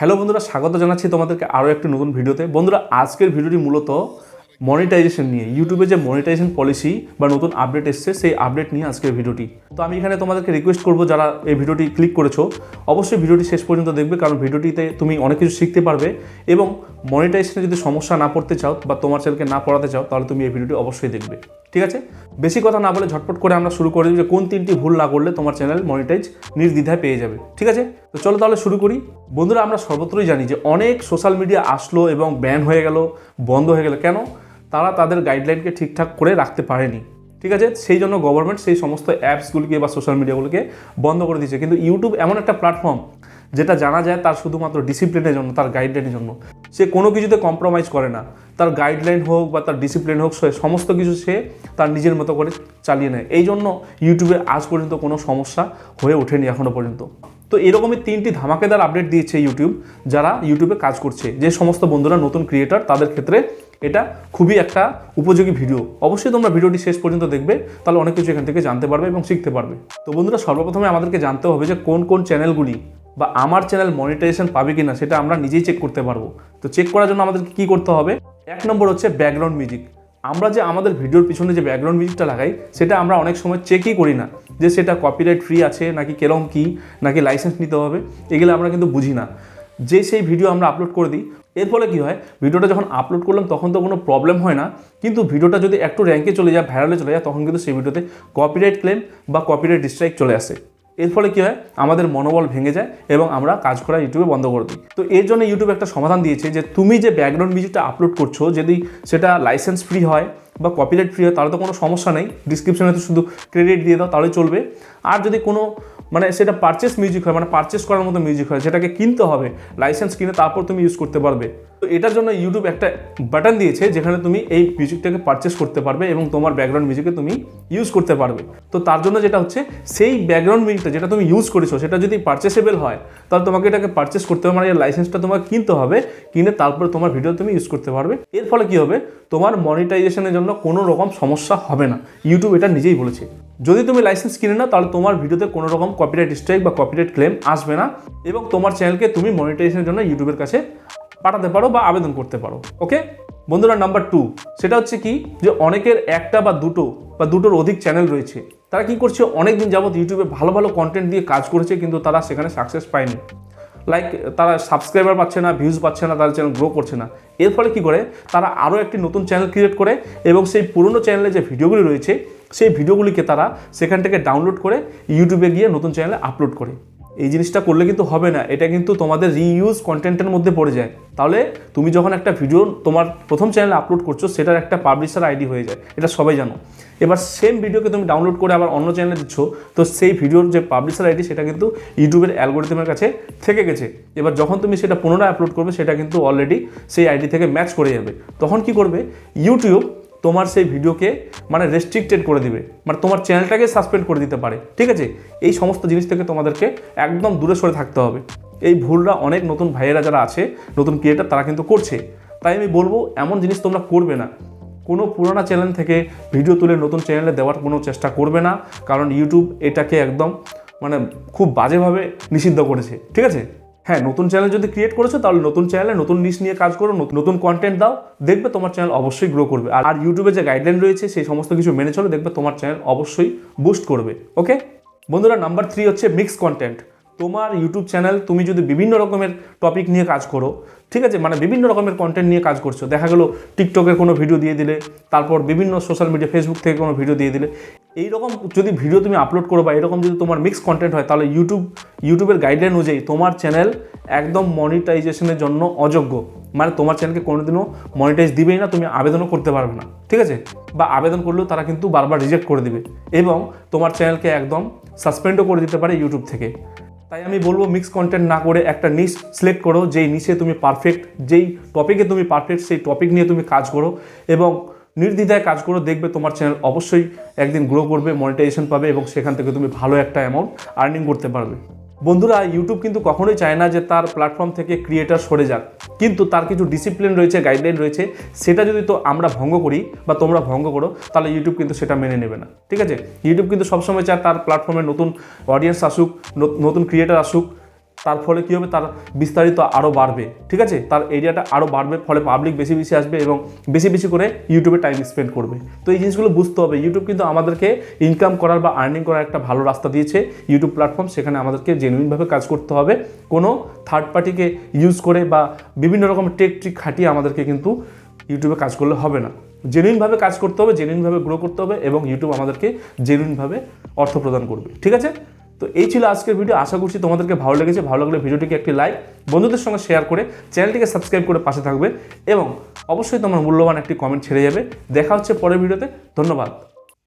Hello বন্ধুরা, স্বাগত জানাচ্ছি তোমাদেরকে আরও একটি নতুন ভিডিওতে। বন্ধুরা, আজকের ভিডিওটি মূলত মনিটাইজেশন নিয়ে ইউটিউবে যে মনিটাইজেশন পলিসি বা নতুন আপডেট এসছে, সেই আপডেট নিয়ে আজকের ভিডিওটি। তো আমি এখানে তোমাদেরকে রিকোয়েস্ট করব, যারা এই ভিডিওটি ক্লিক করেছ, অবশ্যই ভিডিওটি শেষ পর্যন্ত দেখবে, কারণ ভিডিওটিতে তুমি অনেক কিছু শিখতে পারবে এবং মনিটাইজেশনে যদি সমস্যা না পড়তে চাও বা তোমার চ্যানেলকে না পড়াতে চাও, তাহলে তুমি এই ভিডিওটি অবশ্যই দেখবে। ঠিক আছে? বেশি কথা না বলে ঝটপট করে আমরা শুরু করে দিই যে কোন তিনটি ভুল না করলে তোমার চ্যানেল মনিটাইজ নির্দ্বিধায় পেয়ে যাবে, ঠিক আছে? তো চলো তাহলে শুরু করি। বন্ধুরা, আমরা সর্বত্রই জানি যে অনেক সোশ্যাল মিডিয়া আসলো এবং ব্যান হয়ে গেল, বন্ধ হয়ে গেল। কেন? তারা তাদের গাইডলাইনকে ঠিকঠাক করে রাখতে পারেনি, ঠিক আছে? সেই জন্য গভর্নমেন্ট সেই সমস্ত অ্যাপসগুলিকে বা সোশ্যাল মিডিয়াগুলোকে বন্ধ করে দিয়েছে। কিন্তু ইউটিউব এমন একটা প্ল্যাটফর্ম যেটা জানা যায় তার শুধুমাত্র ডিসিপ্লিনের জন্য, তার গাইডলাইনের জন্য। সে কোনো কিছুতে কম্প্রোমাইজ করে না। তার গাইডলাইন হোক বা তার ডিসিপ্লিন হোক, সে সমস্ত কিছু সে তার নিজের মতো করে চালিয়ে নেয়। এই জন্য ইউটিউবে আজ পর্যন্ত কোনো সমস্যা হয়ে ওঠেনি এখনও পর্যন্ত। তো এরকমই তিনটি ধামাকেদার আপডেট দিয়েছে ইউটিউব যারা ইউটিউবে কাজ করছে। যে সমস্ত বন্ধুরা নতুন ক্রিয়েটার তাদের ক্ষেত্রে এটা খুবই একটা উপযোগী ভিডিও অবশ্যই তোমরা ভিডিওটি শেষ পর্যন্ত দেখবে, তাহলে অনেক কিছু এখান থেকে জানতে পারবে এবং শিখতে পারবে। তো বন্ধুরা, সর্বপ্রথমে আমাদেরকে জানতে হবে যে কোন কোন চ্যানেলগুলি বা আমার চ্যানেল মনিটাইজেশন পাবে কিনা, সেটা আমরা নিজেই চেক করতে পারব। তো চেক করার জন্য আমাদেরকে কী করতে হবে? এক নম্বর হচ্ছে ব্যাকগ্রাউন্ড মিউজিক আমরা যে আমাদের ভিডিওর পিছনে যে ব্যাকগ্রাউন্ড মিউজিকটা লাগাই, সেটা আমরা অনেক সময় চেকই করি না যে সেটা কপিরাইট ফ্রি আছে নাকি কেরম কি, নাকি লাইসেন্স নিতে হবে, এগুলো আমরা কিন্তু বুঝি না। যে সেই ভিডিও আমরা আপলোড করে দিই, এর ফলে কী হয় ভিডিওটা যখন আপলোড করলাম তখন তো কোনো প্রবলেম হয় না, কিন্তু ভিডিওটা যদি একটু র্যাঙ্কে চলে যায় ভাইরালে চলে যায়, তখন কিন্তু সেই ভিডিওতে কপিরাইট ক্লেম বা কপিরাইট ডিস্ট্রাইক চলে আসে। এর ফলে কী হয়? আমাদের মনোবল ভেঙে যায় এবং আমরা কাজ করা ইউটিউবে বন্ধ করে দিই। তো এর জন্য ইউটিউব একটা সমাধান দিয়েছে যে তুমি যে ব্যাকগ্রাউন্ড মিউজিকটা আপলোড করছ, যদি সেটা লাইসেন্স ফ্রি হয় বা কপিরাইট ফ্রি হয়, তাহলে তো কোনো সমস্যা নেই। ডিসক্রিপশানে তো শুধু ক্রেডিট দিয়ে দাও তাহলে চলবে। আর যদি কোনো মানে সেটা পারচেস মিউজিক হয় মানে পারচেস করার মতো মিউজিক হয় সেটাকে কিনতে হবে লাইসেন্স কিনে তারপর তুমি ইউজ করতে পারবে। তো এটার জন্য ইউটিউব একটা বাটন দিয়েছে, যেখানে তুমি এই মিউজিকটাকে পারচেস করতে পারবে এবং তোমার ব্যাকগ্রাউন্ড মিউজিকে তুমি ইউজ করতে পারবে। তো তার জন্য যেটা হচ্ছে, সেই ব্যাকগ্রাউন্ড মিউজিকটা যেটা তুমি ইউজ করেছ, সেটা যদি পারচেসেবল হয়, তাহলে তোমাকে এটাকে পারচেস করতে হবে মানে লাইসেন্সটা তোমাকে কিনতে হবে, কিনে তারপরে তোমার ভিডিও তুমি ইউজ করতে পারবে। এর ফলে কি হবে? তোমার মনিটাইজেশনের জন্য কোনো রকম সমস্যা হবে না। ইউটিউব এটা নিজেই বলেছে। যদি তুমি লাইসেন্স কিনে নাও, তাহলে তোমার ভিডিওতে কোনো রকম কপিরাইট স্ট্রাইক বা কপিরাইট ক্লেম আসবে না এবং তোমার চ্যানেলকে তুমি মনিটাইজেশনের জন্য ইউটিউবের কাছে পাঠাতে পারো বা আবেদন করতে পারো ওকে বন্ধুরা নাম্বার টু সেটা হচ্ছে কি যে অনেকের একটা বা দুটো বা দুটোর অধিক চ্যানেল রয়েছে, তারা কি করছে? অনেক দিন যাবত ইউটিউবে ভালো ভালো কন্টেন্ট দিয়ে কাজ করেছে, কিন্তু তারা সেখানে সাকসেস পায়নি। লাইক তারা সাবস্ক্রাইবার পাচ্ছে না ভিউজ পাচ্ছে না, তাদের চ্যানেল গ্রো করছে না। এর ফলে কী করে? তারা আরও একটি নতুন চ্যানেল ক্রিয়েট করে এবং সেই পুরনো চ্যানেলে যে ভিডিওগুলি রয়েছে, সেই ভিডিওগুলিকে তারা সেখান থেকে ডাউনলোড করে ইউটিউবে গিয়ে নতুন চ্যানেলে আপলোড করে। এই জিনিসটা করলে কিন্তু হবে না, এটা কিন্তু তোমাদের রিইউজ কন্টেন্টের মধ্যে পড়ে যায়। তাহলে তুমি যখন একটা ভিডিও তোমার প্রথম চ্যানেলে আপলোড করছ, সেটার একটা পাবলিশার আইডি হয়ে যায়, এটা সবাই জানো। এবার সেম ভিডিওকে তুমি ডাউনলোড করে আবার অন্য চ্যানেলে দিচ্ছ, তো সেই ভিডিওর যে পাবলিশার আইডি সেটা কিন্তু ইউটিউবের অ্যালগোরিদমের কাছে থেকে গেছে। এবার যখন তুমি সেটা পুনরায় আপলোড করবে, সেটা কিন্তু অলরেডি সেই আইডি থেকে ম্যাচ করে যাবে। তখন কি করবে? ইউটিউব তোমার সেই ভিডিওকে মানে রেস্ট্রিক্টেড করে দিবে। মানে তোমার চ্যানেলটাকে সাসপেন্ড করে দিতে পারে। ঠিক আছে? এই সমস্ত জিনিস থেকে তোমাদেরকে একদম দূরে সরে থাকতে হবে। এই ভুলরা অনেক নতুন ভাইয়েরা যারা আছে, নতুন ক্রিয়েটার তারা কিন্তু করছে। তাই আমি বলব, এমন জিনিস তোমরা করবে না। কোনো পুরোনো চ্যানেল থেকে ভিডিও তুলে নতুন চ্যানেলে দেওয়ার কোনো চেষ্টা করবে না। কারণ ইউটিউব এটাকে একদম মানে খুব বাজেভাবে নিষিদ্ধ করেছে। ঠিক আছে? হ্যাঁ নতুন চ্যানেল যদি ক্রিয়েট করেছ, তাহলে নতুন চ্যানেলে নতুন নিশ নিয়ে কাজ করো নত- নতুন কন্টেন্ট দাও, দেখবে তোমার চ্যানেল অবশ্যই গ্রো করবে। আর ইউটিউবে যে গাইডলাইন রয়েছে, সেই সমস্ত কিছু মেনে চলো, দেখবে তোমার চ্যানেল অবশ্যই বুস্ট করবে ওকে বন্ধুরা নাম্বার থ্রি হচ্ছে মিক্স কন্টেন্ট তোমার ইউটিউব চ্যানেল তুমি যদি বিভিন্ন রকমের টপিক নিয়ে কাজ করো, ঠিক আছে মানে বিভিন্ন রকমের কন্টেন্ট নিয়ে কাজ করছ, দেখা গেলো টিকটকের কোনো ভিডিও দিয়ে দিলে, তারপর বিভিন্ন সোশ্যাল মিডিয়া ফেসবুক থেকে কোনো ভিডিও দিয়ে দিলে এইরকম যদি ভিডিও তুমি আপলোড করো বা এরকম যদি তোমার মিক্স কন্টেন্ট হয়, তাহলে ইউটিউব ইউটিউবের গাইডলাইন অনুযায়ী তোমার চ্যানেল একদম মনিটাইজেশনের জন্য অযোগ্য। মানে তোমার চ্যানেলকে কোনোদিনও মনিটাইজ দিবেই না, তুমি আবেদনও করতে পারবে না। ঠিক আছে? বা আবেদন করলেও তারা কিন্তু বারবার রিজেক্ট করে দিবে। এবং তোমার চ্যানেলকে একদম সাসপেন্ডও করে দিতে পারে ইউটিউব থেকে। তাই আমি বলব মিক্স কন্টেন্ট না করে একটা নিশ সিলেক্ট করো, যেই নিশে তুমি পারফেক্ট যেই টপিকে তুমি পারফেক্ট সেই টপিক নিয়ে তুমি কাজ করো। এবং নির্দ্বিধায় কাজ করো দেখবে তোমার চ্যানেল অবশ্যই একদিন গ্রো করবে মনিটাইজেশন পাবে এবং সেখান থেকে তুমি ভালো একটা অ্যামাউন্ট আর্নিং করতে পারবে। বন্ধুরা ইউটিউব কিন্তু কখনোই চায় না যে তার প্ল্যাটফর্ম থেকে ক্রিয়েটার সরে যাক। কিন্তু তার কিছু ডিসিপ্লিন রয়েছে গাইডলাইন রয়েছে, সেটা যদি তো আমরা ভঙ্গ করি বা তোমরা ভঙ্গ করো, তাহলে ইউটিউব কিন্তু সেটা মেনে নেবে না। ঠিক আছে? ইউটিউব কিন্তু সবসময় চায় তার প্ল্যাটফর্মে নতুন অডিয়েন্স আসুক নতুন ক্রিয়েটার আসুক তার ফলে কী হবে? তার বিস্তারিত আরও বাড়বে। ঠিক আছে? তার এরিয়াটা আরও বাড়বে, ফলে পাবলিক বেশি বেশি আসবে এবং বেশি বেশি করে ইউটিউবে টাইম স্পেন্ড করবে। তো এই জিনিসগুলো বুঝতে হবে। ইউটিউব কিন্তু আমাদেরকে ইনকাম করার বা আর্নিং করার একটা ভালো রাস্তা দিয়েছে। ইউটিউব প্ল্যাটফর্ম সেখানে আমাদেরকে জেনুইনভাবে কাজ করতে হবে। কোনো থার্ড পার্টিকে ইউজ করে বা বিভিন্ন রকম টেক ট্রিক খাটিয়ে আমাদেরকে কিন্তু ইউটিউবে কাজ করলে হবে না। জেনুইনভাবে কাজ করতে হবে জেনুইনভাবে গ্রো করতে হবে এবং ইউটিউব আমাদেরকে জেনুইনভাবে অর্থ প্রদান করবে। ঠিক আছে? তো এই ছিল আজকের ভিডিও। আশা করছি তোমাদেরকে ভালো লেগেছে। ভালো লাগলে ভিডিওটিকে একটি লাইক, বন্ধুদের সঙ্গে শেয়ার করে চ্যানেলটিকে সাবস্ক্রাইব করে পাশে থাকবে এবং অবশ্যই তোমার মূল্যবান একটি কমেন্ট ছেড়ে যাবে। দেখা হচ্ছে পরের ভিডিওতে। ধন্যবাদ।